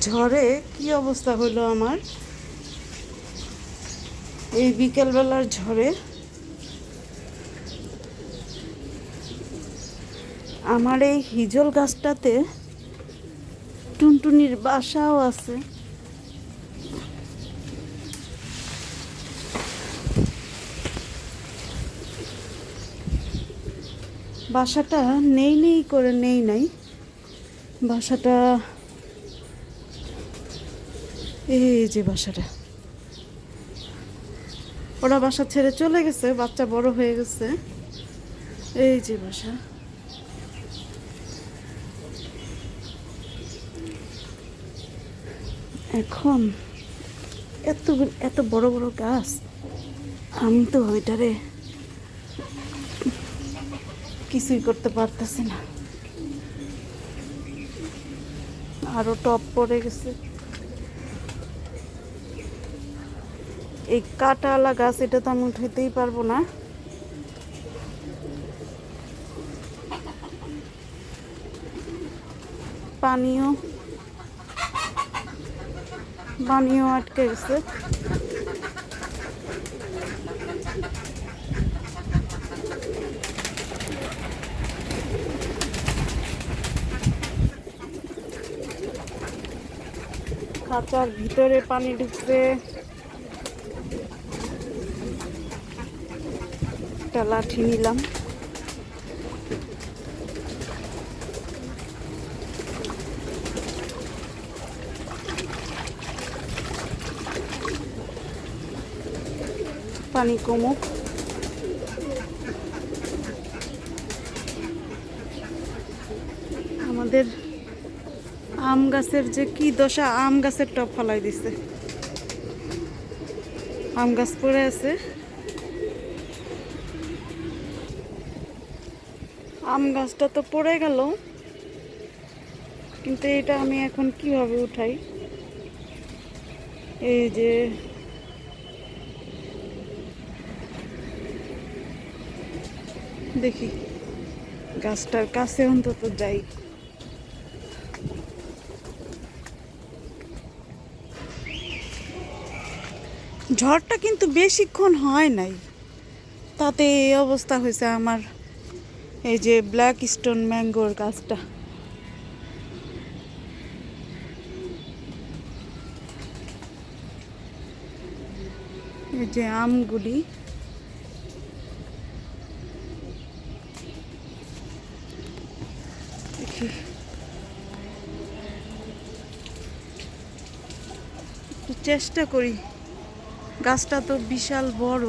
ঝড়ে কি অবস্থা হলো আমার? এই বিকেলবেলার ঝড়ে আমার এই হিজল গাছটাতে টুনটুনির বাসাও আছে। বাসাটা নেই নেই করে নেই নাই। বাসাটা এই যে বাসাটা। ওরা বাসা ছেড়ে চলে গেছে, বাচ্চা বড় হয়ে গেছে। এই যে বাসা। এখন এত এত বড় বড় গাছ, আমি তো ওইটারে কিছুই করতে পারতেছি না। আরও টপ পড়ে গেছে। এই কাটাওয়ালা গাছ, এটা তো আমি উঠাইতেই পারব না। পানিও পানিও আটকে গেছে। খাঁচার ভিতরে পানি ঢুকছে। একটা লাঠি নিলাম। পানি কমুক। আমাদের আম গাছের যে কি দশা, আম গাছের টপ ফালাই দিছে। আম গাছ পড়ে আছে। আম গাছটা তো পড়ে গেল। কিন্তু এটা আমি এখন কীভাবে উঠাই? এই যে দেখি, গাছটার কাছে অন্তত যাই। ঝড়টা কিন্তু বেশিক্ষণ হয় নাই। তাতে এই অবস্থা হয়েছে আমার। এই যে ব্ল্যাক স্টোন ম্যাঙ্গোর গাছটা। এই যে আমগুলি। চেষ্টা করি। গাছটা তো বিশাল বড়।